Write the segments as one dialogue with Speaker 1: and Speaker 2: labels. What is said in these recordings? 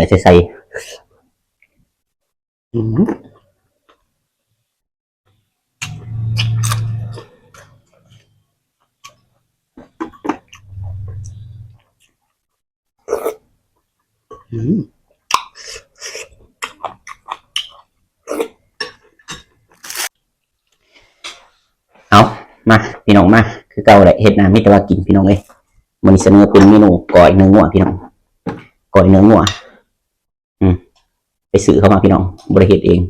Speaker 1: เนี่ยใส่ใส่อืมอืมเอามา พี่น้องมา คือเก่าแหละเฮ็ดนามิตรว่ากินพี่น้องเอ้ยมันเสนอเป็นเมนูก่อยเนื้องัวพี่น้องก่อยเนื้องัว ไปซื้อเข้ามาพี่น้องบริเหตุเอง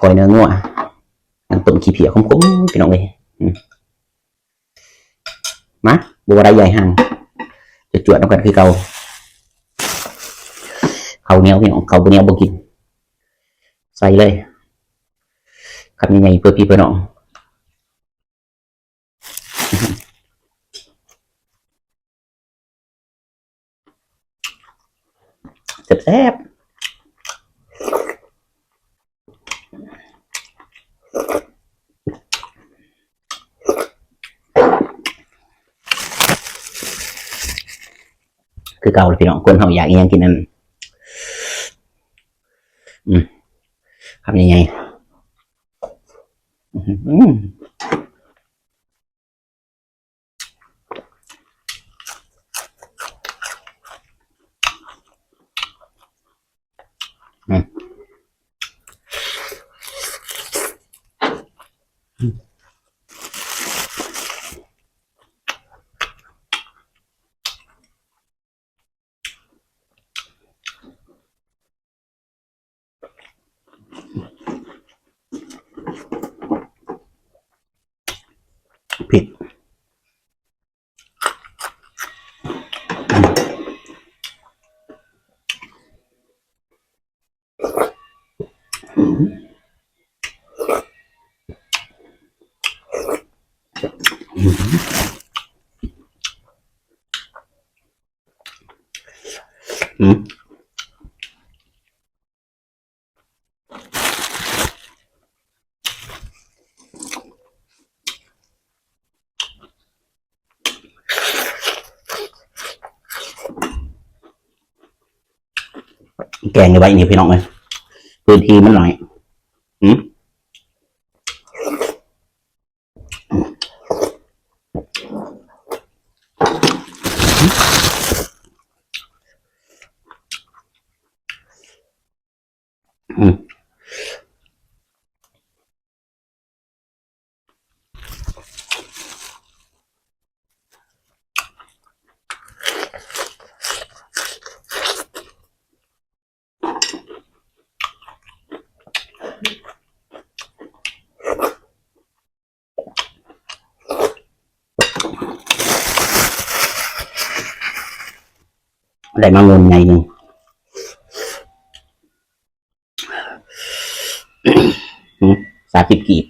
Speaker 1: ก่อยเนื้องัวน้ำต้มขี้เพียคมๆพี่น้องเลยมาบัวไรใหญ่ห่างจะจวดน้ำกันคือเกาเขาเนียพี่น้องเขาเนียบ่กิน ใส่เลยคำยังไงเพื่อพี่เพื่อน้อง แซ่บคือเก่าเลยพี่น้องคนเขาอยากยังกินนั่นอืมทำยังไงอื้อหือ ผิดอืม แกงเอาไว้นี่พี่น้องเลยพื้นที่มันหน่อยอืม Ừ. Đây mang nguồn này สามสิบกีบ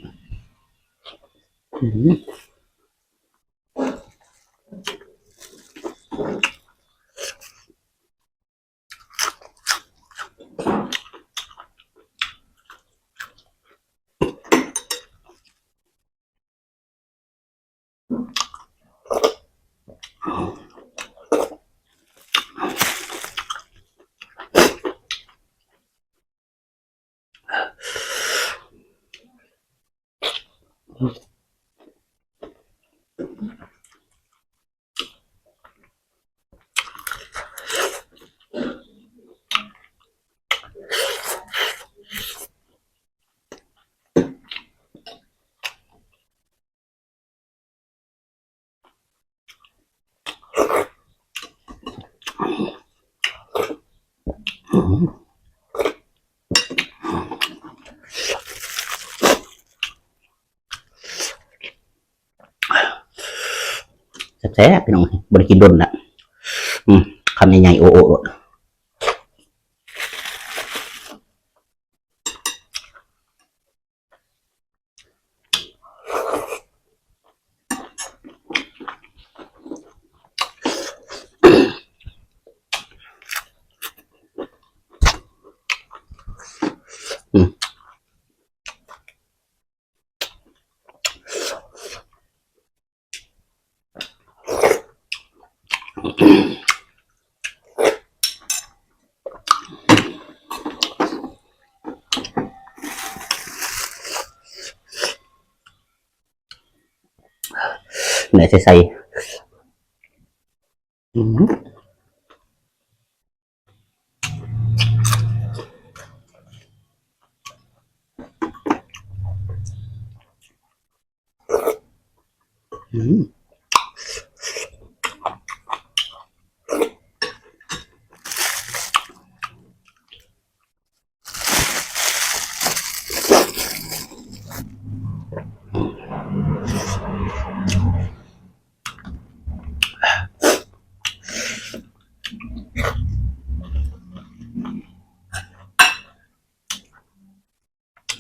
Speaker 1: Mm-hmm. แซ่บๆพี่น้องบริกินดนละอืมคำใหญ่ๆโอ้โอ้โอ้อื nè sẽ xay Mm-hmm. Ừ.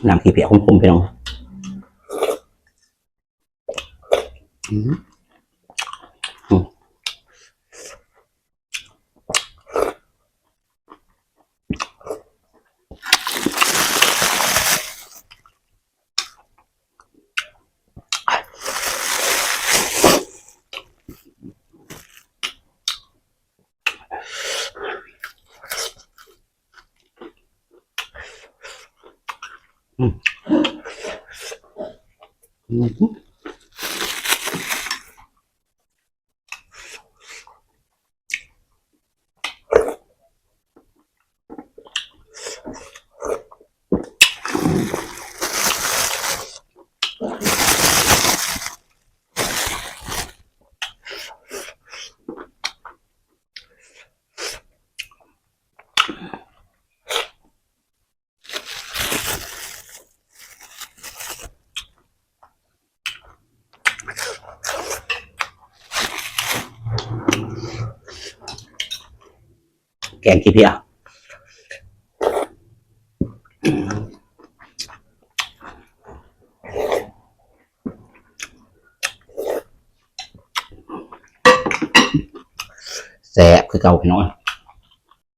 Speaker 1: น้ำขี้เปียกของผมไปลองอืม 음. 음. งขี้เพียแซ่บคือเก่าไปน้อย